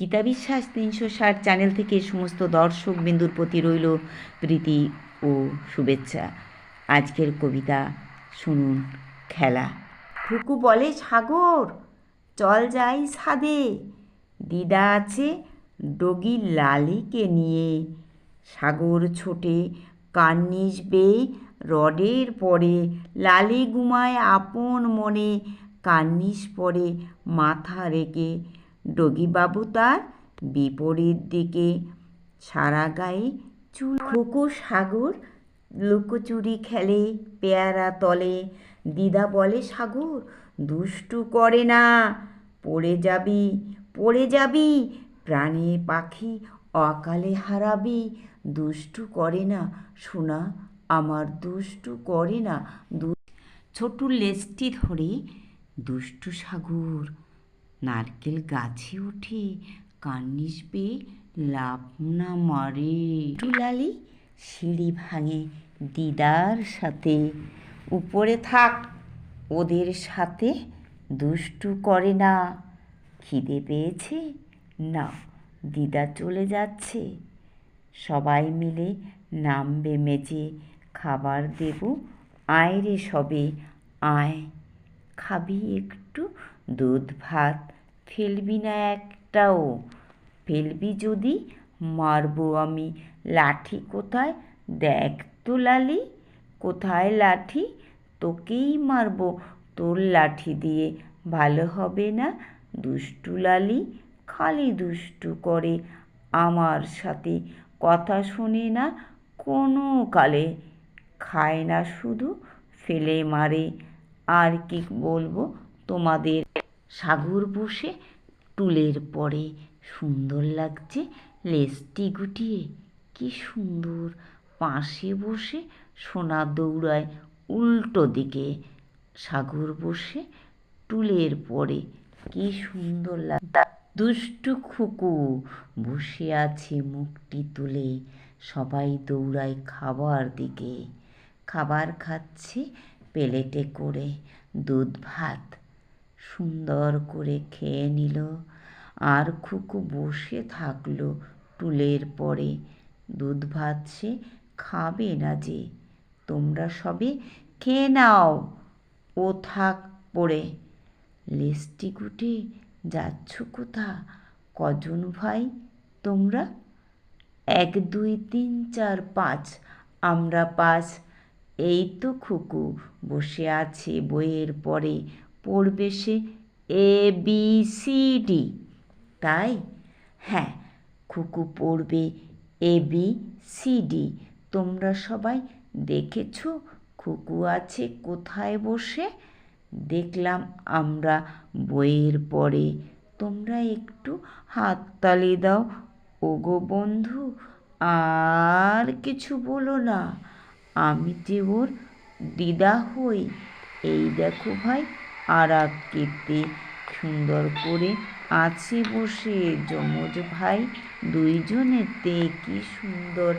গীতা বিশ্বাস তিনশো ষাট চ্যানেল থেকে সমস্ত দর্শক বিন্দুর প্রতি রইল প্রীতি ও শুভেচ্ছা। আজকের কবিতা শুনুন, খেলা। খুকু বলে, সাগর, চল যাই ছাদে। দিদা আছে ডগি লালিকে নিয়ে। সাগর ছোটে কার্নিশ বেয়ে, রডের পরে লালি ঘুমায় আপন মনে। কার্নিশ পরে মাথা রেখে ডগিবাবু তার বিপরীত দিকে। সারা গায়ে চুল খোকো সাগর, লুকোচুরি খেলে পেয়ারা তলে। দিদা বলে, সাগর, দুষ্টু করে না, পড়ে যাবি পড়ে যাবি, প্রাণে পাখি অকালে হারাবি। দুষ্টু করে না শোনা আমার দুষ্টু করে না, দু ছোট্ট লেজটি ধরে, দুষ্টু সাগর নারকেল গাছে ওঠে কার্নিশ বেয়ে লাভ না মারে। টুলালি সিঁড়ি ভাঙে দিদার সাথে। উপরে থাক, ওদের সাথে দুষ্টু করে না। খিদে পেয়েছে? না, দিদা চলে যাচ্ছে। সবাই মিলে নামবে মেজে খাবার দেব, আয় রে সবে, আয়। খাবি একটু দুধ, ভাত ফেলবি না একটাও। ফেলবি যদি, মারবো আমি। লাঠি কোথায়? দেখ তো লালি, কোথায় লাঠি? তোকেই মারবো। তোর লাঠি দিয়ে ভালো হবে না? দুষ্টু লালি খালি দুষ্টু করে আমার সাথে কথা শোনে না কোনো কালে। খায় না শুধু, ফেলে মারে। আর কি বলব তোমাদের? সাগর বসে টুলের পরে সুন্দর লাগছে লেজটি গুটিয়ে। কি সুন্দর। পাশে বসে সোনা দৌড়ায় উল্টো দিকে। সাগর বসে টুলের পরে। কি সুন্দর লাগ দুষ্টু খুকু বসে আছে মুখটি তুলে। সবাই দৌড়ায় খাবার দিকে। খাবার খাচ্ছে প্লেটে করে। দুধ, ভাত সুন্দর করে খেয়ে নিল। আর খুকু বসে থাকল টুলের পরে। দুধ ভাত সে খাবে না যে, তোমরা সবে খেয়ে নাও। ও থাক পড়ে। লেজটি গুটে, যাচ্ছ কোথা? কজন ভাই তোমরা? এক, দুই, তিন, চার, পাঁচ, আমরা পাঁচ। এই তো খুকু, বসে আছে বইয়ের পরে। পড়বে সে এ বি সি ডি তাই? হ্যাঁ খুকু পড়বে এ বি সি ডি তোমরা সবাই দেখেছ খুকু আছে কোথায় বসে? দেখলাম আমরা বইয়ের পরে। তোমরা একটু হাততালি দাও। ওগো বন্ধু, আর কিছু বলো না। আমি যে ওর দিদা হই। এই দেখো ভাই আর কেটে সুন্দর করে আছে বসে। যমজ ভাই দুইজনেতে কি সুন্দর